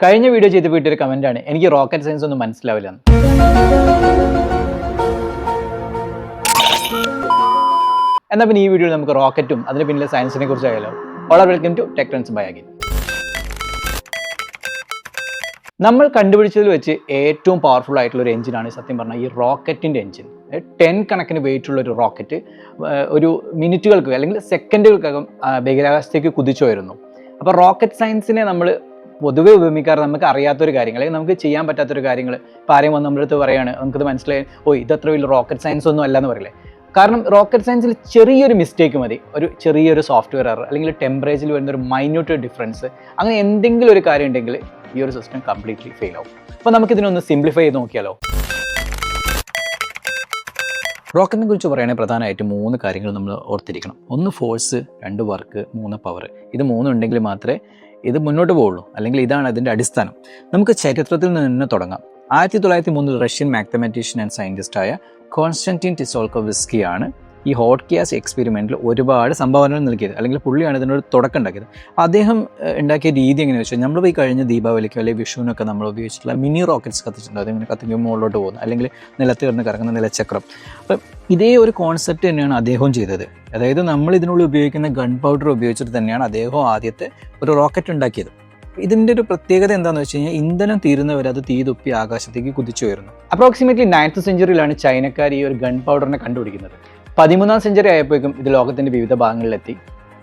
കഴിഞ്ഞ വീഡിയോ ചെയ്ത് പോയിട്ടൊരു കമന്റ് ആണ്. എനിക്ക് റോക്കറ്റ് സയൻസ് ഒന്നും മനസ്സിലാവില്ല. എന്ന്. എന്നാൽ പിന്നെ ഈ വീഡിയോയിൽ നമുക്ക് റോക്കറ്റും അതിന് പിന്നിലെ സയൻസിനെ കുറിച്ച് ആയാലോ ഓള welcome to tech trends by Agin നമ്മൾ കണ്ടുപിടിച്ചതിൽ വെച്ച് ഏറ്റവും പവർഫുൾ ആയിട്ടുള്ള ഒരു എഞ്ചിനാണ് സത്യം പറഞ്ഞാൽ ഈ റോക്കറ്റിന്റെ എഞ്ചിൻ ടെൻ കണക്കിന് വെയിറ്റ് ഉള്ള ഒരു റോക്കറ്റ് ഒരു മിനിറ്റുകൾക്ക് അല്ലെങ്കിൽ സെക്കൻഡുകൾക്കകം ബഹിരാകാശത്തേക്ക് കുതിച്ചു വരുന്നു അപ്പോൾ റോക്കറ്റ് സയൻസിനെ നമ്മൾ പൊതുവെ ഉപയോഗിക്കാറ് നമുക്ക് അറിയാത്തൊരു കാര്യങ്ങൾ അല്ലെങ്കിൽ നമുക്ക് ചെയ്യാൻ പറ്റാത്തൊരു കാര്യങ്ങൾ. ഇപ്പോൾ ആരെയും വന്ന് നമ്മുടെ അടുത്ത് പറയാണ് നമുക്കത് മനസ്സിലായി ഓ ഇതത്ര വലിയ റോക്കറ്റ് സയൻസ് ഒന്നും അല്ല എന്ന് പറയില്ലേ? കാരണം റോക്കറ്റ് സയൻസിൽ ചെറിയൊരു മിസ്റ്റേക്ക് മതി. ഒരു ചെറിയൊരു സോഫ്റ്റ്വെയർ എറർ അല്ലെങ്കിൽ ടെമ്പറേച്ചറിൽ വരുന്ന ഒരു മൈന്യൂട്ട് ഡിഫറൻസ് അങ്ങനെ എന്തെങ്കിലും ഒരു കാര്യം ഉണ്ടെങ്കിൽ ഈ ഒരു സിസ്റ്റം കംപ്ലീറ്റ്ലി ഫെയിൽ ആവും. അപ്പോൾ നമുക്കിതിനൊന്ന് സിംപ്ലിഫൈ ചെയ്ത് നോക്കിയാലോ? റോക്കറ്റിനെ കുറിച്ച് പറയുകയാണെങ്കിൽ പ്രധാനമായിട്ടും മൂന്ന് കാര്യങ്ങൾ നമ്മൾ ഓർത്തിരിക്കണം. ഒന്ന് ഫോഴ്സ് രണ്ട് വർക്ക് മൂന്ന് പവർ ഇത് മൂന്നുണ്ടെങ്കിൽ മാത്രമേ ഇത് മുന്നോട്ട് പോവുള്ളൂ. അല്ലെങ്കിൽ ഇതാണ് അതിന്റെ അടിസ്ഥാനം. നമുക്ക് ചരിത്രത്തിൽ നിന്ന് തുടങ്ങാം. ആയിരത്തി തൊള്ളായിരത്തി മൂന്നിൽ റഷ്യൻ മാത്തമാറ്റീഷ്യൻ ആൻഡ് സയന്റിസ്റ്റായ കോൺസ്റ്റന്റീൻ ടിസോൾക്കോവിസ്കിയാണ് ഈ ഹോട്ട് ഗ്യാസ് എക്സ്പെരിമെന്റിൽ ഒരുപാട് സംഭാവനകൾ നൽകിയത്. അല്ലെങ്കിൽ പുള്ളിയാണ് ഇതിനൊരു തുടക്കം ഉണ്ടാക്കിയത്. അദ്ദേഹം ഉണ്ടാക്കിയ രീതി എങ്ങനെ വെച്ചാൽ നമ്മൾ പോയി കഴിഞ്ഞ ദീപാവലിക്കോ അല്ലെങ്കിൽ വിഷുവിനൊക്കെ നമ്മൾ ഉപയോഗിച്ചിട്ടുള്ള മിനി റോക്കറ്റ്സ് കത്തിച്ചിട്ടുണ്ട്. അതിങ്ങനെ കത്തിക്കുമ്പോൾ മുകളിലോട്ട് പോകുന്നു. അല്ലെങ്കിൽ നിലത്ത് കിടന്ന് കറങ്ങുന്ന നിലച്ചക്രം. അപ്പം ഇതേ ഒരു കോൺസെപ്റ്റ് തന്നെയാണ് അദ്ദേഹവും ചെയ്തത്. അതായത് നമ്മൾ ഇതിനുള്ളിൽ ഉപയോഗിക്കുന്ന ഗൺ പൗഡർ ഉപയോഗിച്ചിട്ട് തന്നെയാണ് അദ്ദേഹം ആദ്യത്തെ ഒരു റോക്കറ്റ് ഉണ്ടാക്കിയത്. ഇതിന്റെ ഒരു പ്രത്യേകത എന്താണെന്ന് വെച്ച് കഴിഞ്ഞാൽ ഇന്ധനം തീരുന്നവരെ അത് തീ തുപ്പി ആകാശത്തേക്ക് കുതിച്ചു വരുന്നു അപ്രോക്സിമേറ്റ്ലി നയൻത്ത് സെഞ്ചുറിയിലാണ് ചൈനക്കാർ ഈ ഒരു ഗൺ പൗഡറിനെ കണ്ടുപിടിക്കുന്നത്. പതിമൂന്നാം സെഞ്ചുറി ആയപ്പോഴേക്കും ഇത് ലോകത്തിന്റെ വിവിധ ഭാഗങ്ങളിലെത്തി.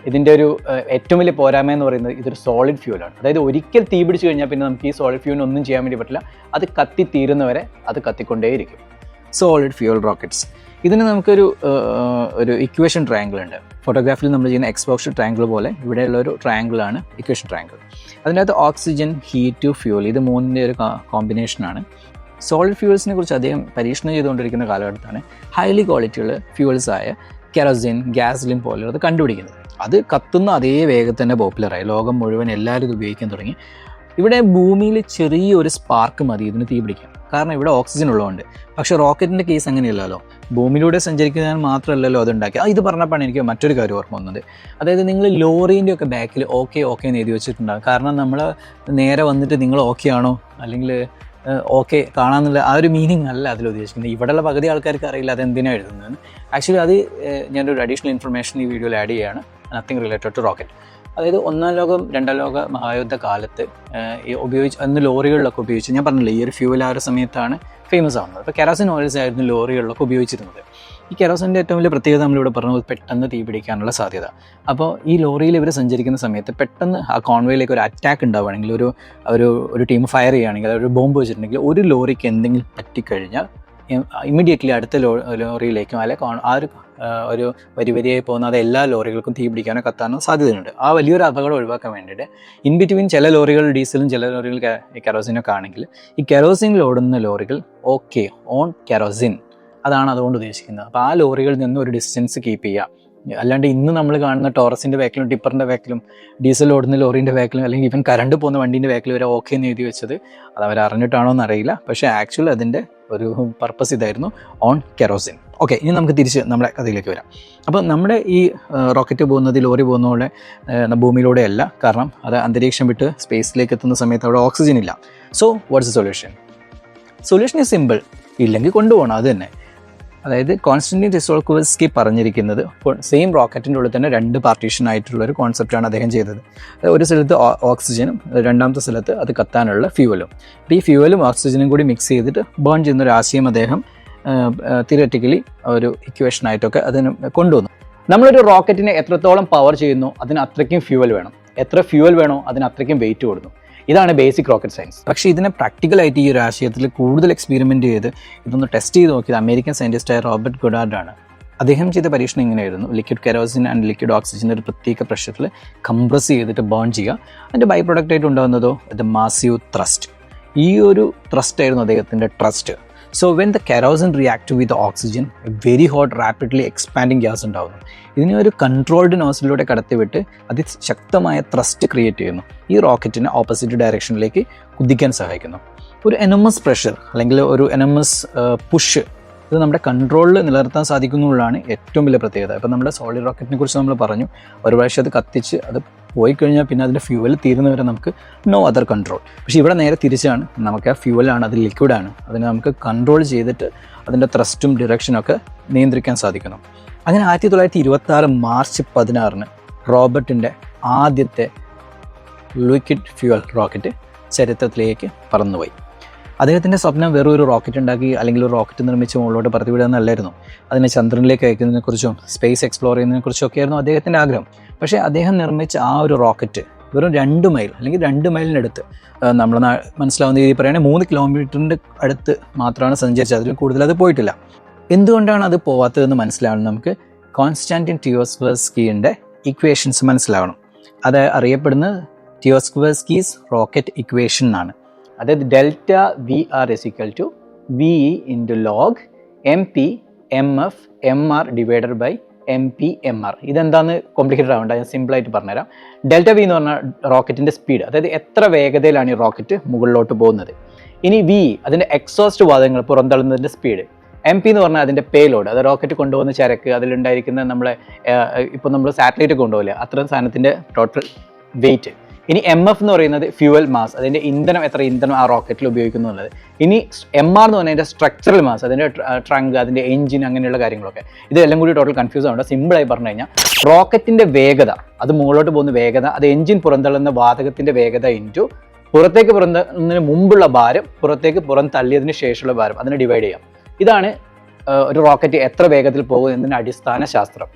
ഇതിന്റെ ഒരു ഏറ്റവും വലിയ പോരായ്മ എന്ന് പറയുന്നത് ഇതൊരു സോളിഡ് ഫ്യൂലാണ് അതായത് ഒരിക്കൽ തീ പിടിച്ചു കഴിഞ്ഞാൽ പിന്നെ നമുക്ക് ഈ സോളിഡ് ഫ്യൂവിന് ഒന്നും ചെയ്യാൻ വേണ്ടി പറ്റില്ല. അത് കത്തി തീരുന്നവരെ അത് കത്തിക്കൊണ്ടേയിരിക്കും. സോളിഡ് ഫ്യൂൽ റോക്കറ്റ്സ് ഇതിന് നമുക്കൊരു ഒരു ഇക്വേഷൻ ട്രയാങ്കിൾ ഉണ്ട്. ഫോട്ടോഗ്രാഫിൽ നമ്മൾ ചെയ്യുന്ന എക്സ്പോഷർ ട്രയാങ്കിൾ പോലെ ഇവിടെയുള്ള ഒരു ട്രയാങ്കിളാണ് ഇക്വേഷൻ ട്രയാങ്കിൾ അതിനകത്ത് ഓക്സിജൻ ഹീറ്റ് ഫ്യൂൽ ഇത് മൂന്നിന്റെ ഒരു കോമ്പിനേഷനാണ് സോളിഡ് ഫ്യൂൾസിനെ കുറിച്ച് അദ്ദേഹം പരീക്ഷണം ചെയ്തുകൊണ്ടിരിക്കുന്ന കാലഘട്ടത്താണ് ഹൈലി ക്വാളിറ്റിയുള്ള ഫ്യൂൾസ് ആയ കെറോസിൻ ഗ്യാസ്ലിൻ പോലുള്ളത് കണ്ടുപിടിക്കുന്നത്. അത് കത്തുന്ന അതേ വേഗത്തിൽ തന്നെ പോപ്പുലറായി. ലോകം മുഴുവൻ എല്ലാവരും ഇത് ഉപയോഗിക്കാൻ തുടങ്ങി. ഇവിടെ ഭൂമിയിൽ ചെറിയൊരു സ്പാർക്ക് മതി ഇതിന് തീ പിടിക്കാൻ. കാരണം ഇവിടെ ഓക്സിജൻ ഉള്ളതുകൊണ്ട്. പക്ഷേ റോക്കറ്റിന്റെ കേസ് അങ്ങനെയല്ലല്ലോ. ഭൂമിയിലൂടെ സഞ്ചരിക്കുന്നതിന് മാത്രമല്ലല്ലോ അതുണ്ടാക്കി ഇത് പറഞ്ഞപ്പോഴാണ് എനിക്ക് മറ്റൊരു കാര്യം ഓർമ്മ വന്നത്. അതായത് നിങ്ങൾ ലോറീന്റെ ഒക്കെ ബാക്കിൽ ഓക്കെ ഓക്കെ എന്ന് എഴുതി വെച്ചിട്ടുണ്ടാകും കാരണം നമ്മൾ നേരെ വന്നിട്ട് നിങ്ങൾ ഓക്കെ ആണോ? അല്ലെങ്കിൽ ഓക്കെ കാണാന്നുള്ള ആ ഒരു മീനിങ് അല്ല അതിൽ ഉദ്ദേശിക്കുന്നത്. ഇവിടെയുള്ള പകുതി ആൾക്കാർക്ക് അറിയില്ല അത് എന്തിനാണ് എഴുതുന്നതെന്ന്. ആക്ച്വലി അത് ഞാനൊരു അഡീഷണൽ ഇൻഫർമേഷൻ ഈ വീഡിയോയിൽ ആഡ് ചെയ്യുകയാണ് നത്തിങ് റിലേറ്റഡ് ടു റോക്കറ്റ് അതായത് ഒന്നാം ലോകം രണ്ടാം ലോക മഹായുദ്ധ കാലത്ത് ഉപയോഗിച്ച് അന്ന് ലോറികളിലൊക്കെ ഉപയോഗിച്ച് ഞാൻ പറഞ്ഞില്ലേ ഈ ഒരു ഫ്യൂവൽ ആ ഒരു സമയത്താണ് ഫേമസ് ആവുന്നത്. അപ്പോൾ കെറാസിൻ ഓയിൽസ് ആയിരുന്നു ലോറികളിലൊക്കെ ഉപയോഗിച്ചിരുന്നത്. ഈ കെറോസിന്റെ ഏറ്റവും വലിയ പ്രത്യേകത നമ്മളിവിടെ പറഞ്ഞത് പെട്ടെന്ന് തീ പിടിക്കാനുള്ള സാധ്യത. അപ്പോൾ ഈ ലോറിയിൽ ഇവർ സഞ്ചരിക്കുന്ന സമയത്ത് പെട്ടെന്ന് ആ കോൺവേയിലേക്ക് ഒരു അറ്റാക്ക് ഉണ്ടാവുകയാണെങ്കിൽ ഒരു ഒരു ഒരു ടീം ഫയർ ചെയ്യുകയാണെങ്കിൽ ഒരു ബോംബ് വെച്ചിട്ടുണ്ടെങ്കിൽ ഒരു ലോറിക്ക് എന്തെങ്കിലും പറ്റിക്കഴിഞ്ഞാൽ ഇമ്മീഡിയറ്റ്ലി അടുത്ത ലോ ലോറിയിലേക്കും അല്ലെ ആ ഒരു ഒരു വരി വരിയായി പോകുന്ന അത് എല്ലാ ലോറികൾക്കും തീ പിടിക്കാനോ കത്താനോ സാധ്യതയുണ്ട്. ആ വലിയൊരു അപകടം ഒഴിവാക്കാൻ വേണ്ടിയിട്ട് ഇൻ ബിറ്റ്വീൻ ചില ലോറികൾ ഡീസലും ചില ലോറികൾ കെറോസിനൊക്കെ ആണെങ്കിൽ ഈ കെറോസിനിൽ ഓടുന്ന ലോറികൾ ഓക്കെ ഓൺ കെറോസിൻ അതാണ് അതുകൊണ്ട് ഉദ്ദേശിക്കുന്നത്. അപ്പോൾ ആ ലോറികളിൽ നിന്ന് ഒരു ഡിസ്റ്റൻസ് കീപ്പ് ചെയ്യുക. അല്ലാണ്ട് ഇന്ന് നമ്മൾ കാണുന്ന ടോറസിന്റെ ബാക്കിലും ടിപ്പറിന്റെ ബാക്കിലും ഡീസൽ ഓടുന്ന ലോറിന്റെ ബാക്കിലും അല്ലെങ്കിൽ ഇവൻ കറണ്ട് പോകുന്ന വണ്ടീന്റെ ബാക്കിൽ വരെ ഓക്കെ എന്ന് എഴുതി വെച്ചത് അത് അവർ അറിഞ്ഞിട്ടാണോ എന്നറിയില്ല പക്ഷേ ആക്ച്വലി അതിന്റെ ഒരു പർപ്പസ് ഇതായിരുന്നു ഓൺ കെറോസിൻ ഓക്കെ ഇനി നമുക്ക് തിരിച്ച് നമ്മുടെ കഥയിലേക്ക് വരാം. അപ്പോൾ നമ്മുടെ ഈ റോക്കറ്റ് പോകുന്നത് ലോറി പോകുന്ന പോലെ ഏഹ്, ഭൂമിയിലൂടെ അല്ല. കാരണം അത് അന്തരീക്ഷം വിട്ട് സ്പേസിലേക്ക് എത്തുന്ന സമയത്ത് അവിടെ ഓക്സിജൻ ഇല്ല. So what's solution solution is simple ഇല്ലെങ്കിൽ കൊണ്ടുപോകണം അത് തന്നെ. അതായത് കോൺസ്റ്റന്റിൻ ടിസോൾക്കോവസ്കി പറഞ്ഞിരിക്കുന്നത് സെയിം റോക്കറ്റിന്റെ ഉള്ളിൽ തന്നെ രണ്ട് പാർട്ടീഷൻ ആയിട്ടുള്ള ഒരു കോൺസെപ്റ്റാണ് അദ്ദേഹം ചെയ്തത്. ഒരു സ്ഥലത്ത് ഓക്സിജനും രണ്ടാമത്തെ സ്ഥലത്ത് അത് കത്താനുള്ള ഫ്യൂവലും അപ്പോൾ ഈ ഫ്യൂവലും ഓക്സിജനും കൂടി മിക്സ് ചെയ്തിട്ട് ബേൺ ചെയ്യുന്ന ഒരു ആശയം അദ്ദേഹം തിയററ്റിക്കലി ഒരു ഇക്വേഷനായിട്ടൊക്കെ അതിന് കൊണ്ടുവന്നു. നമ്മളൊരു റോക്കറ്റിനെ എത്രത്തോളം പവർ ചെയ്യുന്നു അതിന് അത്രയ്ക്കും ഫ്യൂവൽ വേണം. എത്ര ഫ്യൂവൽ വേണോ അതിന് അത്രയ്ക്കും വെയിറ്റ് കൊടുക്കുന്നു. ഇതാണ് ബേസിക് റോക്കറ്റ് സയൻസ് പക്ഷേ ഇതിനെ പ്രാക്ടിക്കലായിട്ട് ഈ ഒരു ആശയത്തിൽ കൂടുതൽ എക്സ്പെരിമെന്റ് ചെയ്ത് ഇതൊന്ന് ടെസ്റ്റ് ചെയ്ത് നോക്കിയത് അമേരിക്കൻ സയന്റിസ്റ്റായ റോബർട്ട് ഗുഡാർഡാണ്. അദ്ദേഹം ചെയ്ത പരീക്ഷണം ഇങ്ങനെയായിരുന്നു. Liquid kerosene and liquid oxygen ഒരു പ്രത്യേക പ്രഷറിൽ കംപ്രസ് ചെയ്തിട്ട് ബേൺ ചെയ്യുക. അതിന്റെ ബൈ പ്രൊഡക്റ്റ് ആയിട്ട് ഉണ്ടാകുന്നതോ? ദ മാസീവ് ത്രസ്റ്റ് ഈ ഒരു ത്രസ്റ്റ് ആയിരുന്നു അദ്ദേഹത്തിന്റെ trust so when the kerosene react with oxygen very hot rapidly expanding gas ഉണ്ടാകുന്നു ഇതിനെ ഒരു കൺട്രോൾഡ് നോസിലൂടെ കടത്തിവിട്ട് അതിശക്തമായ ത്രസ്റ്റ് ക്രിയേറ്റ് ചെയ്യുന്നു. ഈ റോക്കറ്റിനെ ഓപ്പോസിറ്റ് ഡയറക്ഷനിലേക്ക് കുതിക്കാൻ സഹായിക്കുന്നു. ഒരു എനമസ് പ്രഷർ അല്ലെങ്കിൽ ഒരു എനമസ് പുഷ് ഇത് നമ്മുടെ കൺട്രോളിൽ നിലനിർത്താൻ സാധിക്കുന്നുള്ളതാണ് ഏറ്റവും വലിയ പ്രത്യേകത. ഇപ്പം നമ്മുടെ സോളിഡ് റോക്കറ്റിനെ കുറിച്ച് നമ്മൾ പറഞ്ഞു. ഒരു പ്രാവശ്യം അത് കത്തിച്ച് അത് പോയി കഴിഞ്ഞാൽ പിന്നെ അതിന്റെ ഫ്യൂവൽ തീരുന്നവരെ നമുക്ക് നോ അതർ കൺട്രോൾ പക്ഷേ ഇവിടെ നേരെ തിരിച്ചാണ്. നമുക്ക് ആ ഫ്യൂവലാണ് അത് ലിക്വിഡാണ് അതിനെ നമുക്ക് കൺട്രോൾ ചെയ്തിട്ട് അതിന്റെ ത്രസ്റ്റും ഡിറക്ഷനും ഒക്കെ നിയന്ത്രിക്കാൻ സാധിക്കുന്നു. അങ്ങനെ ആയിരത്തി തൊള്ളായിരത്തി ഇരുപത്തി ആറ് മാർച്ച് പതിനാറിന് റോബർട്ടിന്റെ ആദ്യത്തെ ലിക്വിഡ് ഫ്യൂവൽ റോക്കറ്റ് ചരിത്രത്തിലേക്ക് പറന്നുപോയി. അദ്ദേഹത്തിന്റെ സ്വപ്നം വെറും ഒരു റോക്കറ്റ് ഉണ്ടാക്കി അല്ലെങ്കിൽ ഒരു റോക്കറ്റ് നിർമ്മിച്ച് മുകളിലോട്ട് പറത്തിവിടുക എന്നല്ലായിരുന്നു. അതിനെ ചന്ദ്രനിലേക്ക് അയക്കുന്നതിനെക്കുറിച്ചും സ്പേസ് എക്സ്പ്ലോർ ചെയ്യുന്നതിനെക്കുറിച്ചും ഒക്കെയായിരുന്നു അദ്ദേഹത്തിന്റെ ആഗ്രഹം. പക്ഷേ അദ്ദേഹം നിർമ്മിച്ച ആ ഒരു റോക്കറ്റ് വെറും രണ്ട് മൈൽ അല്ലെങ്കിൽ രണ്ട് മൈലിനടുത്ത് നമ്മൾ മനസ്സിലാവുന്ന രീതിയിൽ പറയുകയാണെങ്കിൽ മൂന്ന് കിലോമീറ്ററിന്റെ അടുത്ത് മാത്രമാണ് സഞ്ചരിച്ചത്. അതിൽ കൂടുതൽ അത് പോയിട്ടില്ല. എന്തുകൊണ്ടാണ് അത് പോവാത്തതെന്ന് മനസ്സിലാവണം നമുക്ക്. കോൺസ്റ്റാന്റിൻ ടിയോസ്വർസ്കീന്റെ ഇക്വേഷൻസ് മനസ്സിലാവണം. അത് അറിയപ്പെടുന്നത് ടിയോസ്ക്വേസ്കീസ് റോക്കറ്റ് ഇക്വേഷൻ എന്നാണ്. അതായത് delta V R equal to V into log M P M F M R divided by M P M R ഇതെന്താന്ന് കോംപ്ലിക്കേറ്റഡ് ആവേണ്ട ഞാൻ സിമ്പിളായിട്ട് പറഞ്ഞുതരാം. ഡെൽറ്റ വി എന്ന് പറഞ്ഞാൽ റോക്കറ്റിന്റെ സ്പീഡ് അതായത് എത്ര വേഗതയിലാണ് ഈ റോക്കറ്റ് മുകളിലോട്ട് പോകുന്നത്. ഇനി വി അതിന്റെ എക്സോസ്റ്റ് വാതകങ്ങൾ പുറന്തള്ളുന്നതിന്റെ സ്പീഡ് എം പി എന്ന് പറഞ്ഞാൽ അതിന്റെ പേലോഡ് അത് റോക്കറ്റ് കൊണ്ടുപോകുന്ന ചരക്ക് അതിലുണ്ടായിരിക്കുന്ന നമ്മളെ ഇപ്പോൾ നമ്മൾ സാറ്റലൈറ്റ് കൊണ്ടുപോകില്ല അത്രയും സാധനത്തിന്റെ ടോട്ടൽ വെയിറ്റ് ഇനി എം എഫ് എന്ന് പറയുന്നത് ഫ്യൂവൽ മാസ് അതിന്റെ ഇന്ധനം എത്ര ഇന്ധനം ആ റോക്കറ്റിൽ ഉപയോഗിക്കുന്നു എന്നുള്ളത്. ഇനി എം ആർ എന്ന് പറഞ്ഞാൽ സ്ട്രക്ചറൽ മാസ് അതിന്റെ ട്രങ്ക് അതിന്റെ എഞ്ചിൻ അങ്ങനെയുള്ള കാര്യങ്ങളൊക്കെ. ഇതെല്ലാം കൂടി ടോട്ടൽ കൺഫ്യൂസ് ആവേണ്ട. സിമ്പിളായി പറഞ്ഞു കഴിഞ്ഞാൽ റോക്കറ്റിന്റെ വേഗത അത് മുകളിലോട്ട് പോകുന്ന വേഗത അത് എഞ്ചിൻ പുറന്തള്ളുന്ന വാതകത്തിന്റെ വേഗത ഇന്റു പുറത്തേക്ക് പുറന്തള്ളുന്നതിന് മുമ്പുള്ള ഭാരം പുറത്തേക്ക് പുറം തള്ളിയതിന് ശേഷമുള്ള ഭാരം അതിനെ ഡിവൈഡ് ചെയ്യാം. ഇതാണ് ഒരു റോക്കറ്റ് എത്ര വേഗത്തിൽ പോകും എന്നതിന് അടിസ്ഥാന ശാസ്ത്രം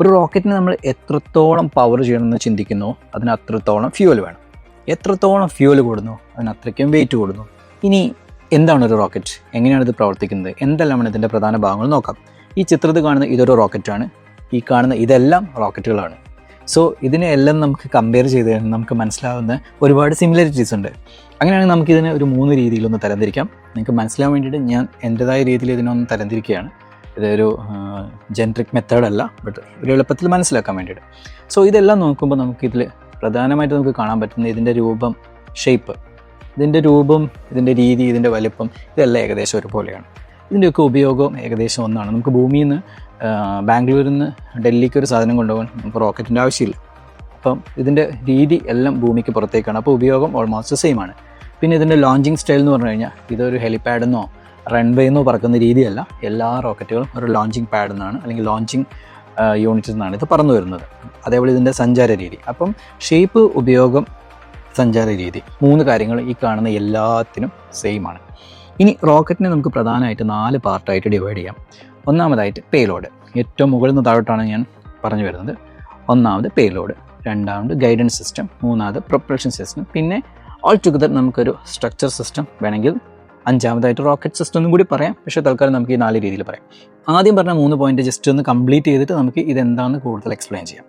ഒരു റോക്കറ്റിന് നമ്മൾ എത്രത്തോളം പവർ ചെയ്യണമെന്ന് ചിന്തിക്കുന്നു അതിന് അത്രത്തോളം ഫ്യൂവൽ വേണം. എത്രത്തോളം ഫ്യൂവൽ കൂടുന്നു അതിന് അത്രയ്ക്കും വെയിറ്റ് കൂടുന്നു. ഇനി എന്താണ് ഒരു റോക്കറ്റ് എങ്ങനെയാണ് ഇത് പ്രവർത്തിക്കുന്നത്? എന്തെല്ലാമാണ് ഇതിന്റെ പ്രധാന ഭാഗങ്ങൾ നോക്കാം. ഈ ചിത്രത്തിൽ കാണുന്ന ഇതൊരു റോക്കറ്റാണ് ഈ കാണുന്ന ഇതെല്ലാം റോക്കറ്റുകളാണ് സോ ഇതിനെ എല്ലാം നമുക്ക് കമ്പയർ ചെയ്ത് നമുക്ക് മനസ്സിലാവുന്ന ഒരുപാട് സിമിലാരിറ്റീസ് ഉണ്ട്. അങ്ങനെയാണെങ്കിൽ നമുക്കിതിനെ ഒരു മൂന്ന് രീതിയിലൊന്ന് തരംതിരിക്കാം. നിങ്ങൾക്ക് മനസ്സിലാവാൻ വേണ്ടിയിട്ട് ഞാൻ എന്റെതായ രീതിയിൽ ഇതിനൊന്ന് തരംതിരിക്കുകയാണ്. ഇതൊരു ജെൻട്രിക് മെത്തേഡല്ല ബട്ട് ഒരു എളുപ്പത്തിൽ മനസ്സിലാക്കാൻ വേണ്ടിയിട്ട്. സോ ഇതെല്ലാം നോക്കുമ്പോൾ നമുക്കിതിൽ പ്രധാനമായിട്ട് നമുക്ക് കാണാൻ പറ്റുന്ന ഇതിന്റെ രൂപം ഷേപ്പ് ഇതിന്റെ രൂപം ഇതിന്റെ രീതി ഇതിന്റെ വലിപ്പം ഇതെല്ലാം ഏകദേശം ഒരുപോലെയാണ്. ഇതിന്റെയൊക്കെ ഉപയോഗം ഏകദേശം ഒന്നാണ്. നമുക്ക് ഭൂമിയിൽ നിന്ന് ബാംഗ്ലൂരിൽ നിന്ന് ഡൽഹിക്ക് ഒരു സാധനം കൊണ്ടുപോകാൻ നമുക്ക് റോക്കറ്റിന്റെ ആവശ്യമില്ല. അപ്പം ഇതിന്റെ രീതി എല്ലാം ഭൂമിക്ക് പുറത്തേക്കാണ്. അപ്പോൾ ഉപയോഗം ഓൾമോസ്റ്റ് സെയിം ആണ്. പിന്നെ ഇതിന്റെ ലോഞ്ചിങ് സ്റ്റൈൽ എന്ന് പറഞ്ഞു കഴിഞ്ഞാൽ ഇതൊരു ഹെലിപാഡെന്നോ റൺവേ എന്ന് പറക്കുന്ന രീതിയല്ല. എല്ലാ റോക്കറ്റുകളും ഒരു ലോഞ്ചിങ് പാഡിൽ നിന്നാണ് അല്ലെങ്കിൽ ലോഞ്ചിങ് യൂണിറ്റിൽ നിന്നാണ് ഇത് പറന്നു വരുന്നത്. അതേപോലെ ഇതിന്റെ സഞ്ചാര രീതി. അപ്പം ഷേപ്പ് ഉപയോഗം സഞ്ചാര രീതി മൂന്ന് കാര്യങ്ങൾ ഈ കാണുന്ന എല്ലാത്തിനും സെയിം ആണ്. ഇനി റോക്കറ്റിനെ നമുക്ക് പ്രധാനമായിട്ട് നാല് പാർട്ടായിട്ട് ഡിവൈഡ് ചെയ്യാം. ഒന്നാമതായിട്ട് പേലോഡ് ഏറ്റവും മുകളിൽ നിന്ന് താഴോട്ടാണ് ഞാൻ പറഞ്ഞു വരുന്നത്. ഒന്നാമത് പേലോഡ് രണ്ടാമത് ഗൈഡൻസ് സിസ്റ്റം മൂന്നാമത് പ്രൊപ്പൽഷൻ സിസ്റ്റം പിന്നെ ഓൾ ടുഗദർ നമുക്കൊരു സ്ട്രക്ചർ സിസ്റ്റം വേണമെങ്കിൽ അഞ്ചാമതായിട്ട് റോക്കറ്റ് സിസ്റ്റം ഒന്നും കൂടി പറയാം. പക്ഷേ തൽക്കാലം നമുക്ക് ഈ നാല് രീതിയിൽ പറയാം. ആദ്യം പറഞ്ഞ മൂന്ന് പോയിന്റ് ജസ്റ്റ് ഒന്ന് കംപ്ലീറ്റ് ചെയ്തിട്ട് നമുക്ക് ഇതെന്താണെന്ന് കൂടുതൽ എക്സ്പ്ലെയിൻ ചെയ്യാം.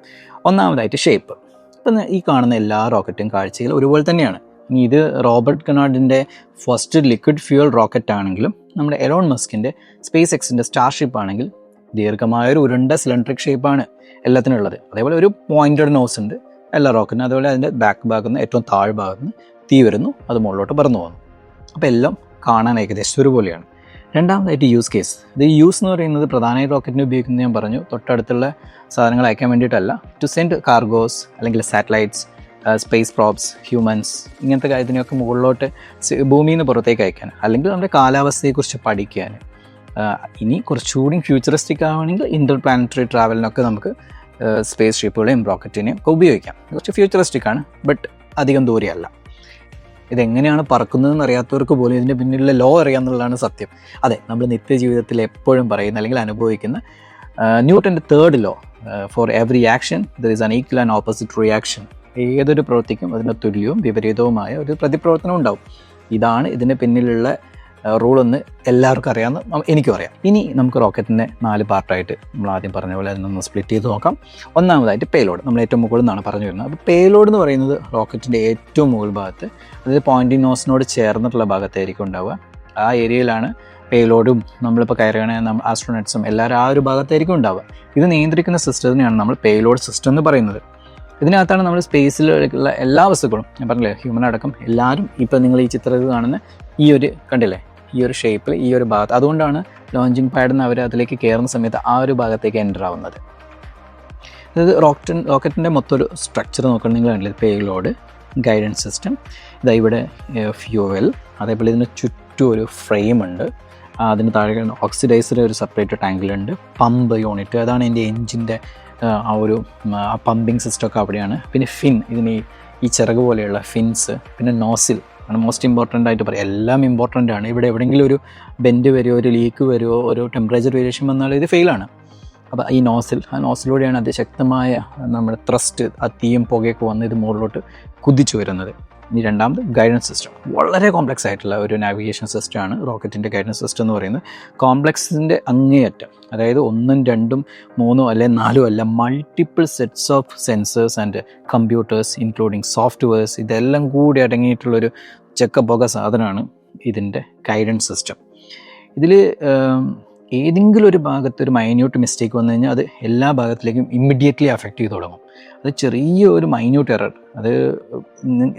ഒന്നാമതായിട്ട് ഷേപ്പ് ഇപ്പം ഈ കാണുന്ന എല്ലാ റോക്കറ്റും കാഴ്ചയിൽ ഒരുപോലെ തന്നെയാണ്. ഇനി ഇത് റോബർട്ട് കനാഡിന്റെ ഫസ്റ്റ് ലിക്വിഡ് ഫ്യൂൽ റോക്കറ്റ് ആണെങ്കിലും നമ്മുടെ എലോൺ മസ്കിന്റെ സ്പേസ് എക്സിന്റെ സ്റ്റാർഷിപ്പ് ആണെങ്കിൽ ദീർഘമായ ഒരു ഉരുണ്ട സിലിണ്ടറിക് ഷേപ്പാണ് എല്ലാത്തിനും ഉള്ളത് അതേപോലെ ഒരു പോയിന്റഡ് നോസ് ഉണ്ട് എല്ലാ റോക്കറ്റിനും അതുപോലെ അതിന്റെ ബാക്ക് ഭാഗത്ത് നിന്ന് ഏറ്റവും താഴ്ഭാഗത്ത് നിന്ന് തീ വരുന്നു അത് മുകളിലോട്ട് പറന്നു പോകുന്നു. അപ്പോൾ എല്ലാം കാണാൻ ഏകദേശം ഒരുപോലെയാണ്. രണ്ടാമതായിട്ട് യൂസ് കേസ് ഇത് യൂസ് എന്ന് പറയുന്നത് പ്രധാനമായി റോക്കറ്റിന് ഉപയോഗിക്കുന്നത് ഞാൻ പറഞ്ഞു. തൊട്ടടുത്തുള്ള സാധനങ്ങൾ അയക്കാൻ വേണ്ടിയിട്ടല്ല. ടു സെൻഡ് കാർഗോസ് അല്ലെങ്കിൽ സാറ്റലൈറ്റ്സ് സ്പേസ് പ്രോബ്സ് ഹ്യൂമൻസ് ഇങ്ങനത്തെ കാര്യത്തിനൊക്കെ മുകളിലോട്ട് ഭൂമിയിൽ നിന്ന് പുറത്തേക്ക് അയക്കാൻ അല്ലെങ്കിൽ നമ്മുടെ കാലാവസ്ഥയെക്കുറിച്ച് പഠിക്കാൻ. ഇനി കുറച്ചുകൂടി ഫ്യൂച്ചറിസ്റ്റിക് ആവുകയാണെങ്കിൽ ഇന്റർ പ്ലാനറ്ററി ട്രാവലിനൊക്കെ നമുക്ക് സ്പേസ് ഷിപ്പുകളെയും റോക്കറ്റിനെയും ഒക്കെ ഉപയോഗിക്കാം. കുറച്ച് ഫ്യൂച്ചറിസ്റ്റിക് ആണ് ബട്ട് അധികം ദൂരെയല്ല. ഇതെങ്ങനെയാണ് പറക്കുന്നതെന്ന് അറിയാത്തവർക്ക് പോലും ഇതിന്റെ പിന്നിലുള്ള ലോ അറിയാമെന്നുള്ളതാണ് സത്യം. അതെ നമ്മൾ നിത്യജീവിതത്തിൽ എപ്പോഴും പറയുന്ന അല്ലെങ്കിൽ അനുഭവിക്കുന്ന ന്യൂട്ടന്റെ third law for every action there is an equal and opposite reaction ഏതൊരു പ്രവൃത്തിക്കും അതിന്റെ തുല്യവും വിപരീതവുമായ ഒരു പ്രതിപ്രവർത്തനം ഉണ്ടാവും. ഇതാണ് ഇതിന്റെ പിന്നിലുള്ള റൂൾ എന്ന് എല്ലാവർക്കും അറിയാമെന്ന് എനിക്കും അറിയാം. ഇനി നമുക്ക് റോക്കറ്റിന്റെ നാല് പാർട്ടായിട്ട് നമ്മൾ ആദ്യം പറഞ്ഞ പോലെ അതിനൊന്ന് സ്പ്ലിറ്റ് ചെയ്ത് നോക്കാം. ഒന്നാമതായിട്ട് പേലോഡ് നമ്മൾ ഏറ്റവും മുകളിൽ നിന്നാണ് പറഞ്ഞു വരുന്നത്. അപ്പോൾ പേലോഡ് എന്ന് പറയുന്നത് റോക്കറ്റിന്റെ ഏറ്റവും മുകൾ ഭാഗത്ത് അതായത് പോയിന്റിംഗ് നോസിനോട് ചേർന്നിട്ടുള്ള ഭാഗത്തായിരിക്കും ഉണ്ടാവുക. ആ ഏരിയയിലാണ് പേലോഡും നമ്മളിപ്പോൾ കയറുകയാണെ നമ്മൾ ആസ്ട്രോണറ്റ്സും എല്ലാവരും ആ ഒരു ഭാഗത്തായിരിക്കും ഉണ്ടാവുക. ഇത് നിയന്ത്രിക്കുന്ന സിസ്റ്റത്തിനെയാണ് നമ്മൾ പേലോഡ് സിസ്റ്റം എന്ന് പറയുന്നത്. ഇതിനകത്താണ് നമ്മൾ സ്പേസിലുള്ള എല്ലാ വസ്തുക്കളും ഞാൻ പറഞ്ഞില്ലേ ഹ്യൂമൻ അടക്കം എല്ലാവരും ഇപ്പം നിങ്ങൾ ഈ ചിത്രത്തിൽ കാണുന്ന ഈ ഒരു കണ്ടില്ലേ ഈ ഒരു ഷേപ്പിൽ ഈ ഒരു ഭാഗത്ത്. അതുകൊണ്ടാണ് ലോഞ്ചിങ് പാഡിൽ നിന്ന് അവർ അതിലേക്ക് കയറുന്ന സമയത്ത് ആ ഒരു ഭാഗത്തേക്ക് എന്റർ ആവുന്നത്. അതായത് റോക്കറ്റ് റോക്കറ്റിന്റെ മൊത്തം ഒരു സ്ട്രക്ചർ കണ്ടില്ല? പേലോഡ് ഗൈഡൻസ് സിസ്റ്റം ഇതാ ഇവിടെ ഫ്യൂവൽ അതേപോലെ ഇതിന് ചുറ്റും ഒരു ഫ്രെയിം ഉണ്ട്. ആ, അതിന് താഴെ ഓക്സിഡൈസർ ഒരു സെപ്പറേറ്റ് ടാങ്കിലുണ്ട് പമ്പ് യൂണിറ്റ് അതാണ് എന്റെ എൻജിന്റെ ആ ഒരു ആ പമ്പിങ് സിസ്റ്റമൊക്കെ അവിടെയാണ്. പിന്നെ ഫിൻ ഇതിന് ഈ ചിറക് പോലെയുള്ള ഫിൻസ് പിന്നെ നോസിൽ ആണ് മോസ്റ്റ് ഇമ്പോർട്ടന്റ് ആയിട്ട് പറയാം. എല്ലാം ഇമ്പോർട്ടന്റ് ആണ്. ഇവിടെ എവിടെയെങ്കിലും ഒരു ബെൻഡ് വരുമോ ഒരു ലീക്ക് വരുമോ ഒരു ടെമ്പറേച്ചർ വേരിയേഷൻ വന്നാൽ ഇത് ഫെയിലാണ് അപ്പോൾ ഈ നോസിൽ ആ നോസിലൂടെയാണ് അതിശക്തമായ നമ്മുടെ ത്രസ്റ്റ് ആ തീയും പുകയൊക്കെ വന്ന് ഇത് മുകളിലോട്ട് കുതിച്ചു വരുന്നത്. ഇനി രണ്ടാമത് ഗൈഡൻസ് സിസ്റ്റം വളരെ കോംപ്ലക്സ് ആയിട്ടുള്ള ഒരു നാവിഗേഷൻ സിസ്റ്റമാണ് റോക്കറ്റിന്റെ ഗൈഡൻസ് സിസ്റ്റം എന്ന് പറയുന്നത്. കോംപ്ലക്സിന്റെ അങ്ങേയറ്റം അതായത് ഒന്നും രണ്ടും മൂന്നോ അല്ലെ നാലോ അല്ല multiple sets of sensors and computers including softwares ഇതെല്ലാം കൂടി അടങ്ങിയിട്ടുള്ളൊരു ചെക്കപ്പൊക സാധനമാണ് ഇതിന്റെ ഗൈഡൻസ് സിസ്റ്റം ഇതിൽ ഏതെങ്കിലും ഒരു ഭാഗത്ത് ഒരു മൈന്യൂട്ട് മിസ്റ്റേക്ക് വന്നു കഴിഞ്ഞാൽ അത് എല്ലാ ഭാഗത്തിലേക്കും ഇമ്മീഡിയറ്റ്ലി അഫക്റ്റ് ചെയ്ത് തുടങ്ങും. അത് ചെറിയ ഒരു മൈന്യൂട്ട് എറർ അത്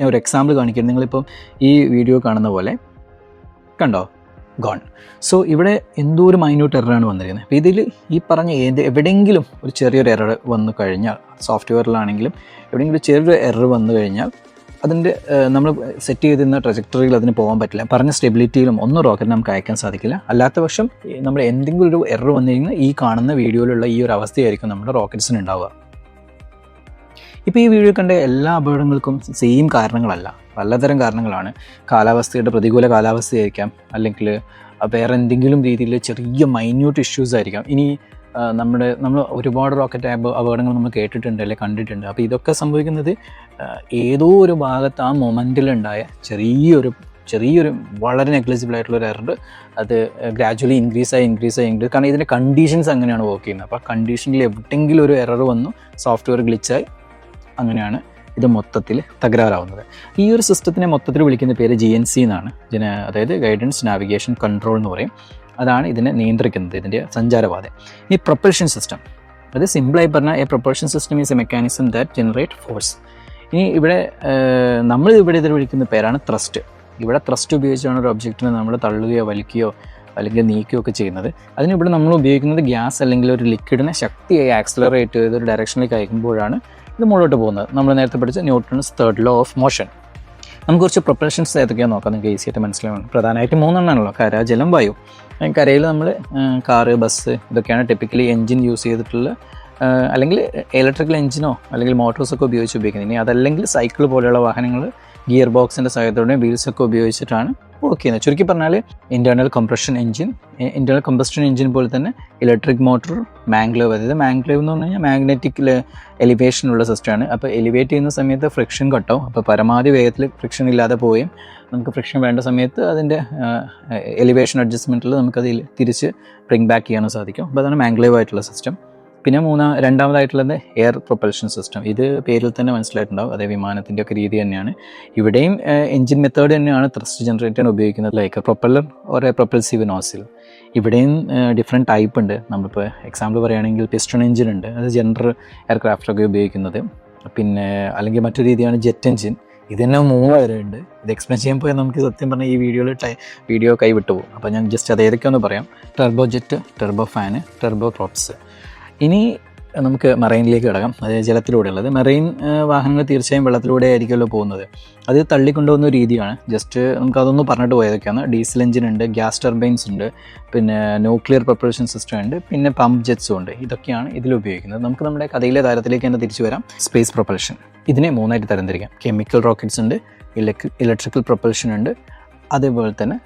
ഒരു എക്സാമ്പിൾ കാണിക്കുന്നത് നിങ്ങളിപ്പം ഈ വീഡിയോ കാണുന്ന പോലെ കണ്ടോ? ഗോൺ സോ ഇവിടെ എന്തോ ഒരു മൈന്യൂട്ട് എററാണ് വന്നിരിക്കുന്നത്. അപ്പോൾ ഇതിൽ ഈ പറഞ്ഞ ഏത് എവിടെയെങ്കിലും ഒരു ചെറിയൊരു എറർ വന്നു കഴിഞ്ഞാൽ സോഫ്റ്റ്വെയറിലാണെങ്കിലും എവിടെയെങ്കിലും ചെറിയൊരു എറർ വന്നു കഴിഞ്ഞാൽ അതിന്റെ നമ്മൾ സെറ്റ് ചെയ്തിരുന്ന ട്രജക്ടറിയിൽ അതിന് പോകാൻ പറ്റില്ല. പറഞ്ഞ സ്റ്റെബിലിറ്റിയിലും ഒന്നും റോക്കറ്റ് നമുക്ക് അയക്കാൻ സാധിക്കില്ല. അല്ലാത്ത പക്ഷം നമ്മൾ എന്തെങ്കിലും ഒരു എറർ വന്നു കഴിഞ്ഞാൽ ഈ കാണുന്ന വീഡിയോയിലുള്ള ഈ ഒരു അവസ്ഥയായിരിക്കും നമ്മുടെ റോക്കറ്റ്സിന് ഉണ്ടാവുക. ഇപ്പോൾ ഈ വീഡിയോ കണ്ട എല്ലാ അപകടങ്ങൾക്കും സെയിം കാരണങ്ങളല്ല. പലതരം കാരണങ്ങളാണ്. കാലാവസ്ഥയുടെ പ്രതികൂല കാലാവസ്ഥയായിരിക്കാം. അല്ലെങ്കിൽ വേറെ എന്തെങ്കിലും രീതിയിൽ ചെറിയ മൈന്യൂട്ട് ഇഷ്യൂസ് ആയിരിക്കാം. ഇനി നമ്മുടെ നമ്മൾ ഒരുപാട് റോക്കറ്റ് അപകടങ്ങൾ നമ്മൾ കേട്ടിട്ടുണ്ട് അല്ലെങ്കിൽ കണ്ടിട്ടുണ്ട്. അപ്പോൾ ഇതൊക്കെ സംഭവിക്കുന്നത് ഏതോ ഒരു ഭാഗത്ത് ആ മൊമെന്റിലുണ്ടായ ചെറിയൊരു ചെറിയൊരു വളരെ നെഗ്ലിജിബിൾ ആയിട്ടുള്ള ഒരു എറർ അത് ഗ്രാജുവലി ഇൻക്രീസ് ആയി ഇൻക്രീസ് ആയി ഇൻക്രീസ് കാരണം ഇതിന്റെ കണ്ടീഷൻസ് അങ്ങനെയാണ് വർക്ക് ചെയ്യുന്നത്. അപ്പോൾ കണ്ടീഷനിൽ എവിടെയെങ്കിലും ഒരു എറർ വന്നു സോഫ്റ്റ്വെയർ ഗ്ലിച്ചായി അങ്ങനെയാണ് ഇത് മൊത്തത്തിൽ തകരാറാവുന്നത്. ഈ ഒരു സിസ്റ്റത്തിനെ മൊത്തത്തിൽ വിളിക്കുന്ന പേര് ജി എൻ സി എന്നാണ്. അതായത് ഗൈഡൻസ് നാവിഗേഷൻ കൺട്രോൾ എന്ന് പറയും. അതാണ് ഇതിനെ നിയന്ത്രിക്കുന്നത് ഇതിന്റെ സഞ്ചാരപാത. ഈ പ്രൊപ്പൽഷൻ സിസ്റ്റം അത് സിമ്പിളായി പറഞ്ഞാൽ a propulsion system is a mechanism that generate force ഇനി ഇവിടെ നമ്മൾ ഇവിടെ ഇതിൽ വിളിക്കുന്ന പേരാണ് ത്രസ്റ്റ് ഇവിടെ ത്രസ്റ്റ് ഉപയോഗിച്ചാണ് ഒരു ഒബ്ജക്റ്റിനെ നമ്മൾ തള്ളുകയോ വലിക്കുകയോ അല്ലെങ്കിൽ നീക്കുകയോ ഒക്കെ ചെയ്യുന്നത്. അതിന് ഇവിടെ നമ്മൾ ഉപയോഗിക്കുന്നത് ഗ്യാസ് അല്ലെങ്കിൽ ഒരു ലിക്വിഡിനെ ശക്തിയായി ആക്സലറേറ്റ് ചെയ്ത് ഒരു ഡയറക്ഷനിലേക്ക് അയക്കുമ്പോഴാണ് ഇത് മുകളിലോട്ട് പോകുന്നത്. നമ്മൾ നേരത്തെ പഠിച്ച Newton's third law of motion നമുക്ക് കുറച്ച് പ്രൊപ്പൽഷൻസ് ഏതൊക്കെയാണെന്ന് നോക്കാം. നിങ്ങൾക്ക് ഈസിയായിട്ട് മനസ്സിലാവണം മനസ്സിലാവും പ്രധാനമായിട്ട് മൂന്നെണ്ണമാണല്ലോ. കര ജലം വായു. കരയിൽ നമ്മൾ കാറ് ബസ് ഇതൊക്കെയാണ് ടിപ്പിക്കലി എൻജിൻ യൂസ് ചെയ്തിട്ടുള്ള അല്ലെങ്കിൽ ഇലക്ട്രിക്കൽ എഞ്ചിനോ അല്ലെങ്കിൽ മോട്ടോഴ്സൊക്കെ ഉപയോഗിച്ച് ഉപയോഗിക്കുന്നത്. ഇനി അതല്ലെങ്കിൽ സൈക്കിൾ പോലെയുള്ള വാഹനങ്ങൾ ഗിയർ ബോക്സിന്റെ സഹായത്തോടെ വീൽസൊക്കെ ഉപയോഗിച്ചിട്ടാണ് വർക്ക് ചെയ്യുന്നത്. ചുരുക്കി പറഞ്ഞാൽ internal compression engine internal compression engine പോലെ തന്നെ ഇലക്ട്രിക് മോട്ടോർ മാംഗ്ലേവ് അതായത് മാംഗ്ലേവ് എന്ന് പറഞ്ഞു കഴിഞ്ഞാൽ മാഗ്നറ്റിക് എലിവേഷനുള്ള സിസ്റ്റമാണ് അപ്പോൾ എലിവേറ്റ് ചെയ്യുന്ന സമയത്ത് ഫ്രിക്ഷൻ കട്ടാവും അപ്പോൾ പരമാവധി വേഗത്തിൽ ഫ്രിക്ഷൻ ഇല്ലാതെ പോവുകയും നമുക്ക് ഫ്രിക്ഷൻ വേണ്ട സമയത്ത് അതിന്റെ എലിവേഷൻ അഡ്ജസ്റ്റ്മെന്റിൽ നമുക്കതിൽ തിരിച്ച് ബ്രിങ് ബാക്ക് ചെയ്യാനും സാധിക്കും. അപ്പോൾ അതാണ് മാംഗ്ലേവ് ആയിട്ടുള്ള സിസ്റ്റം പിന്നെ മൂന്നാം രണ്ടാമതായിട്ടുള്ളത് എയർ പ്രൊപ്പൽഷൻ സിസ്റ്റം ഇത് പേരിൽ തന്നെ മനസ്സിലായിട്ടുണ്ടാവും. അതേ വിമാനത്തിന്റെ ഒക്കെ രീതി തന്നെയാണ്. ഇവിടെയും എഞ്ചിൻ മെത്തേഡ് തന്നെയാണ് ത്രസ്റ്റ് ജനറേറ്റർ ഉപയോഗിക്കുന്നത്. ലൈക്ക് പ്രൊപ്പല്ലർ ഒരു പ്രൊപ്പൽസീവ് നോസിൽ ഇവിടെയും ഡിഫറെന്റ് ടൈപ്പ് ഉണ്ട്. നമ്മളിപ്പോൾ എക്സാമ്പിൾ പറയുകയാണെങ്കിൽ പിസ്റ്റൺ എഞ്ചിൻ ഉണ്ട്. അത് ജനറൽ എയർക്രാഫ്റ്റൊക്കെ ഉപയോഗിക്കുന്നത്. പിന്നെ അല്ലെങ്കിൽ മറ്റൊരു രീതിയാണ് ജെറ്റ് എഞ്ചിൻ ഇത് തന്നെ ഉണ്ട് ഇത് എക്സ്പ്ലെയിൻ ചെയ്യാൻ പോയാൽ നമുക്ക് സത്യം പറഞ്ഞാൽ ഈ വീഡിയോയിൽ ടൈ വീഡിയോ കൈവിട്ടു പോകും. അപ്പോൾ ഞാൻ ജസ്റ്റ് അത് ഏതൊക്കെയൊന്ന് പറയാം. Turbo jet turbo fan turbo props ഇനി നമുക്ക് മറൈനിലേക്ക് കിടക്കാം. അതായത് ജലത്തിലൂടെയുള്ളത്. മറൈൻ വാഹനങ്ങൾ തീർച്ചയായും വെള്ളത്തിലൂടെ ആയിരിക്കുമല്ലോ പോകുന്നത്. അത് തള്ളിക്കൊണ്ടുപോകുന്ന രീതിയാണ്. ജസ്റ്റ് നമുക്ക് അതൊന്ന് പറഞ്ഞിട്ട് പോയതൊക്കെയാണ്. ഡീസൽ എഞ്ചിൻ ഉണ്ട് ഗ്യാസ് ടർബൈൻസ് ഉണ്ട് പിന്നെ ന്യൂക്ലിയർ പ്രപ്പറേഷൻ സിസ്റ്റം ഉണ്ട് പിന്നെ പമ്പ് ജെറ്റ്സും ഉണ്ട്. ഇതൊക്കെയാണ് ഇതിൽ ഉപയോഗിക്കുന്നത്. നമുക്ക് നമ്മുടെ കഥയിലെ താരത്തിലേക്ക് തന്നെ തിരിച്ചു വരാം. സ്പേസ് പ്രൊപ്പൽഷൻ ഇതിനെ മൂന്നായിട്ട് തരംതിരിക്കാം. കെമിക്കൽ റോക്കറ്റ്സ് ഉണ്ട് ഇലക്ട്രി ഇലക്ട്രിക്കൽ പ്രൊപ്പൽഷൻ ഉണ്ട് അതേപോലെ തന്നെ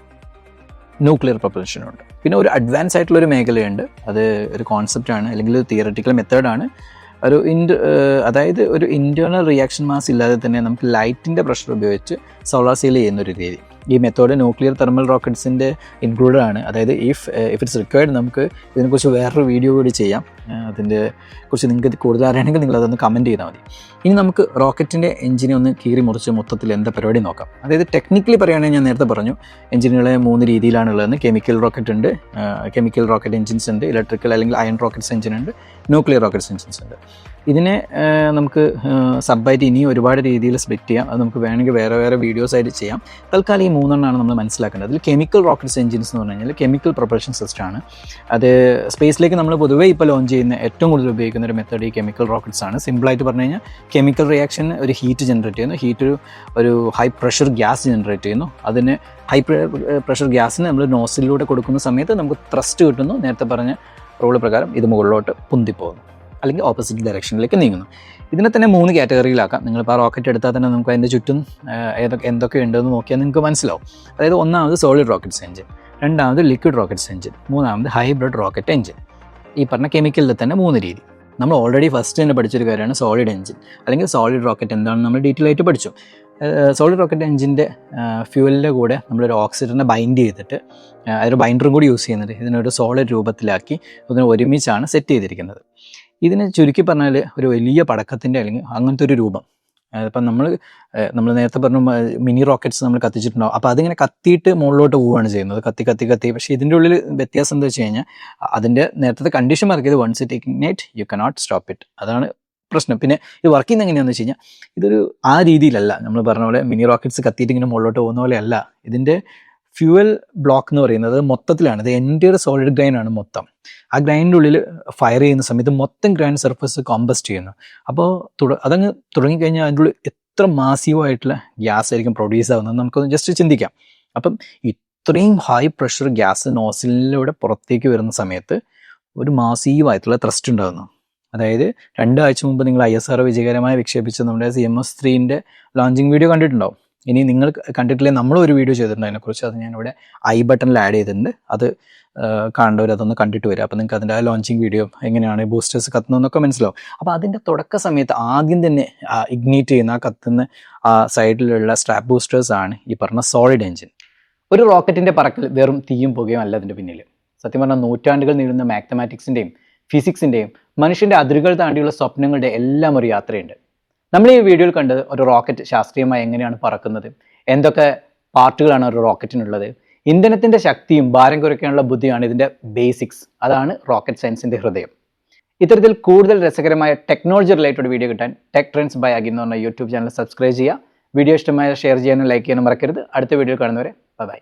ന്യൂക്ലിയർ പ്രൊപ്പൽഷൻ ഉണ്ട്. പിന്നെ ഒരു അഡ്വാൻസ് ആയിട്ടുള്ള ഒരു മേഖലയുണ്ട്. അത് ഒരു കോൺസെപ്റ്റാണ് അല്ലെങ്കിൽ ഒരു തിയററ്റിക്കൽ മെത്തേഡാണ് ഒരു ഇൻഡ് അതായത് ഒരു ഇന്റേർണൽ റിയാക്ഷൻ മാസ് ഇല്ലാതെ തന്നെ നമുക്ക് ലൈറ്റിന്റെ പ്രഷർ ഉപയോഗിച്ച് സോളാർ സെയിൽ ചെയ്യുന്ന ഒരു രീതി. ഈ മെത്തേഡ് ന്യൂക്ലിയർ തെർമൽ റോക്കറ്റ്സിന്റെ ഇൻക്ലൂഡഡ് ആണ്. അതായത് ഇഫ് ഇഫ് ഇറ്റ്സ് റിക്വയർഡ് നമുക്ക് ഇതിനെക്കുറിച്ച് വേറൊരു വീഡിയോ കൂടി ചെയ്യാം. അതിന്റെ കുറിച്ച് നിങ്ങൾക്ക് കൂടുതൽ അറിയണമെങ്കിൽ നിങ്ങൾ അതൊന്ന് കമന്റ് ചെയ്താൽ മതി. ഇനി നമുക്ക് റോക്കറ്റിന്റെ എഞ്ചിനെ ഒന്ന് കീറി മുറിച്ച് മൊത്തത്തിൽ എന്താ പരിപാടി നോക്കാം. അതായത് ടെക്നിക്കലി പറയുകയാണെങ്കിൽ ഞാൻ നേരത്തെ പറഞ്ഞു എഞ്ചിനുകളെ മൂന്ന് രീതിയിലാണ് രീതിയിലാണുള്ളതെന്ന് കെമിക്കൽ റോക്കറ്റ് ഉണ്ട് കെമിക്കൽ റോക്കറ്റ് എഞ്ചിൻസ് ഉണ്ട് ഇലക്ട്രിക്കൽ അല്ലെങ്കിൽ അയൺ റോക്കറ്റ്സ് എഞ്ചിൻ ഉണ്ട് ന്യൂക്ലിയർ റോക്കറ്റ്സ് എഞ്ചിൻസ് ഉണ്ട്. ഇതിനെ നമുക്ക് സബ്ബായിട്ട് ഇനിയും ഒരുപാട് രീതിയിൽ സ്പ്ലിറ്റ് ചെയ്യാം. അത് നമുക്ക് വേണമെങ്കിൽ വേറെ വേറെ വീഡിയോസ് ആയിട്ട് ചെയ്യാം. തൽക്കാലം ഈ മൂന്നെണ്ണമാണ് നമ്മൾ മനസ്സിലാക്കേണ്ടത്. അതിൽ കെമിക്കൽ റോക്കറ്റ്സ് എഞ്ചിൻസ് എന്ന് പറഞ്ഞു കഴിഞ്ഞാൽ കെമിക്കൽ പ്രൊപ്പറേഷൻ സിസ്റ്റമാണ് അത് സ്പേസിലേക്ക് നമ്മൾ പൊതുവേ ഇപ്പോൾ ലോഞ്ച് ചെയ്യുന്ന ഏറ്റവും കൂടുതൽ ഉപയോഗിക്കുന്ന ഒരു മെത്തേഡ് ഈ കെമിക്കൽ റോക്കറ്റ്സ് ആണ്. സിമ്പിളായിട്ട് പറഞ്ഞു കഴിഞ്ഞാൽ കെമിക്കൽ റിയാക്ഷൻ ഒരു ഹീറ്റ് ജനറേറ്റ് ചെയ്യുന്നു. ഹീറ്റ് ഒരു ഒരു ഹൈ പ്രഷർ ഗ്യാസ് ജനറേറ്റ് ചെയ്യുന്നു. അതിന് ഹൈ പ്രഷർ ഗ്യാസിന് നമ്മൾ നോസിലൂടെ കൊടുക്കുന്ന സമയത്ത് നമുക്ക് ത്രസ്റ്റ് കിട്ടുന്നു. നേരത്തെ പറഞ്ഞ റൂൾ പ്രകാരം ഇത് മുകളിലോട്ട് പൊന്തിപ്പോകുന്നു. അല്ലെങ്കിൽ ഓപ്പോസിറ്റ് ഡയറക്ഷനിലേക്ക് നീങ്ങുന്നു. ഇതിനെ തന്നെ മൂന്ന് കാറ്റഗറിയിലാക്കാം നിങ്ങളിപ്പോൾ ആ റോക്കറ്റ് എടുത്താൽ തന്നെ നമുക്ക് അതിന്റെ ചുറ്റും ആ, ഏതൊക്കെ എന്തൊക്കെ ഉണ്ടെന്ന് നോക്കിയാൽ നിങ്ങൾക്ക് മനസ്സിലാവും. അതായത് ഒന്നാമത് സോളിഡ് റോക്കറ്റ്സ് എഞ്ചിൻ രണ്ടാമത് ലിക്വിഡ് റോക്കറ്റ്സ് എഞ്ചിൻ മൂന്നാമത് ഹൈബ്രിഡ് റോക്കറ്റ് എഞ്ചിൻ ഈ പറഞ്ഞ കെമിക്കലിൽ തന്നെ മൂന്ന് രീതി. നമ്മൾ ഓൾറെഡി ഫസ്റ്റ് തന്നെ പഠിച്ചൊരു കാര്യമാണ് സോളിഡ് എഞ്ചിൻ അല്ലെങ്കിൽ സോളിഡ് റോക്കറ്റ് എന്താണെന്ന് നമ്മൾ ഡീറ്റെയിൽ ആയിട്ട് പഠിച്ചു. സോളിഡ് റോക്കറ്റ് എഞ്ചിന്റെ ഫ്യൂവലിന്റെ കൂടെ നമ്മളൊരു ഓക്സിജനെ ബൈൻഡ് ചെയ്തിട്ട് അതൊരു ബൈൻഡറും കൂടി യൂസ് ചെയ്യുന്നുണ്ട് ഇതിനൊരു സോളിഡ് രൂപത്തിലാക്കി അതിനെ ഒരുമിച്ചാണ് സെറ്റ് ചെയ്തിരിക്കുന്നത്. ഇതിനെ ചുരുക്കി പറഞ്ഞാൽ ഒരു വലിയ പടക്കത്തിന്റെ അല്ലെങ്കിൽ അങ്ങനത്തെ ഒരു രൂപം. ഇപ്പം നമ്മൾ നമ്മൾ നേരത്തെ പറഞ്ഞു മിനി റോക്കറ്റ്സ് നമ്മൾ കത്തിച്ചിട്ടുണ്ടാവും. അപ്പോൾ അതിങ്ങനെ കത്തിയിട്ട് മുകളിലോട്ട് പോവുകയാണ് ചെയ്യുന്നത്. കത്തി കത്തി കത്തി. പക്ഷേ ഇതിന്റെ ഉള്ളിൽ വ്യത്യാസം എന്താ വെച്ച് കഴിഞ്ഞാൽ അതിന്റെ നേരത്തെ കണ്ടീഷൻ മാർക്ക് ചെയ്ത് once it ignite you cannot stop it അതാണ് പ്രശ്നം. പിന്നെ ഇത് വർക്ക് ചെയ്യുന്ന എങ്ങനെയാണെന്ന് വെച്ച് കഴിഞ്ഞാൽ ഇതൊരു ആ രീതിയിലല്ല. നമ്മൾ പറഞ്ഞ പോലെ മിനി റോക്കറ്റ്സ് കത്തിയിട്ട് ഇങ്ങനെ മുകളിലോട്ട് പോകുന്ന പോലെയല്ല. ഇതിന്റെ ഫ്യൂവൽ ബ്ലോക്ക് എന്ന് പറയുന്നത് മൊത്തത്തിലാണ്. ഇത് എന്റെ ഒരു സോളിഡ് ഗ്രൈൻ ആണ് മൊത്തം. ആ ഗ്രൈനിന്റെ ഉള്ളിൽ ഫയർ ചെയ്യുന്ന സമയത്ത് മൊത്തം ഗ്രൈൻഡ് സർഫസ് കോമ്പസ്റ്റ് ചെയ്യുന്നു. അപ്പോൾ അതങ്ങ് തുടങ്ങിക്കഴിഞ്ഞാൽ അതിന്റെ ഉള്ളിൽ എത്ര മാസീവായിട്ടുള്ള ഗ്യാസ് ആയിരിക്കും പ്രൊഡ്യൂസ് ആവുന്നത് നമുക്കൊന്ന് ജസ്റ്റ് ചിന്തിക്കാം. അപ്പം ഇത്രയും ഹൈ പ്രഷർ ഗ്യാസ് നോസിലിലൂടെ പുറത്തേക്ക് വരുന്ന സമയത്ത് ഒരു മാസീവായിട്ടുള്ള ത്രസ്റ്റ് ഉണ്ടാകുന്നു അതായത് രണ്ടാഴ്ച മുമ്പ് നിങ്ങൾ ഐ എസ് ആർ വിജയകരമായി വിക്ഷേപിച്ച നമ്മുടെ സി എം എസ് ത്രീന്റെ ലോഞ്ചിങ് വീഡിയോ കണ്ടിട്ടുണ്ടാവും. ഇനി നിങ്ങൾ കണ്ടിട്ടില്ലേ നമ്മൾ ഒരു വീഡിയോ ചെയ്തിട്ടുണ്ട് അതിനെക്കുറിച്ച്? അത് ഞാനിവിടെ ഐ ബട്ടണിൽ ആഡ് ചെയ്തിട്ടുണ്ട്. അത് കാണേണ്ടവർ അതൊന്ന് കണ്ടിട്ട് വരാം അപ്പോൾ നിങ്ങൾക്ക് അതിന്റെ ആ ലോഞ്ചിങ് വീഡിയോ എങ്ങനെയാണ് ബൂസ്റ്റേഴ്സ് കത്തുന്നതെന്നൊക്കെ മനസ്സിലാവും. അപ്പോൾ അതിന്റെ തുടക്ക സമയത്ത് ആദ്യം തന്നെ ഇഗ്നീറ്റ് ചെയ്യുന്ന ആ കത്തുന്ന ആ സൈഡിലുള്ള സ്ട്രാപ്പ് ബൂസ്റ്റേഴ്സ് ആണ് ഈ പറഞ്ഞ സോളിഡ് എഞ്ചിൻ ഒരു റോക്കറ്റിന്റെ പറക്കൽ വെറും തീയും പുകയും അല്ല അതിന്റെ പിന്നിൽ സത്യം പറഞ്ഞാൽ നൂറ്റാണ്ടുകൾ നീളുന്ന മാത്തമാറ്റിക്സിന്റെയും ഫിസിക്സിന്റെയും മനുഷ്യന്റെ അതിരുകൾ താണ്ടിയുള്ള സ്വപ്നങ്ങളുടെ എല്ലാം ഒരു യാത്രയുണ്ട്. നമ്മൾ ഈ വീഡിയോയിൽ കണ്ടത് ഒരു റോക്കറ്റ് ശാസ്ത്രീയമായി എങ്ങനെയാണ് പറക്കുന്നത്? എന്തൊക്കെ പാർട്ടുകളാണ് ഒരു റോക്കറ്റിനുള്ളത് ഇന്ധനത്തിന്റെ ശക്തിയും ഭാരം കുറയ്ക്കാനുള്ള ബുദ്ധിയാണ് ഇതിന്റെ ബേസിക്സ് അതാണ് റോക്കറ്റ് സയൻസിന്റെ ഹൃദയം. ഇത്തരത്തിൽ കൂടുതൽ രസകരമായ ടെക്നോളജി റിലേറ്റഡ് വീഡിയോ കിട്ടാൻ ടെക് ട്രെൻഡ്സ് ബൈ അഗി എന്ന് പറഞ്ഞ യൂട്യൂബ് ചാനൽ സബ്സ്ക്രൈബ് ചെയ്യുക. വീഡിയോ ഇഷ്ടമായ ഷെയർ ചെയ്യാനും ലൈക്ക് ചെയ്യാനും മറക്കരുത്. അടുത്ത വീഡിയോ കാണുന്നവരെ ബൈ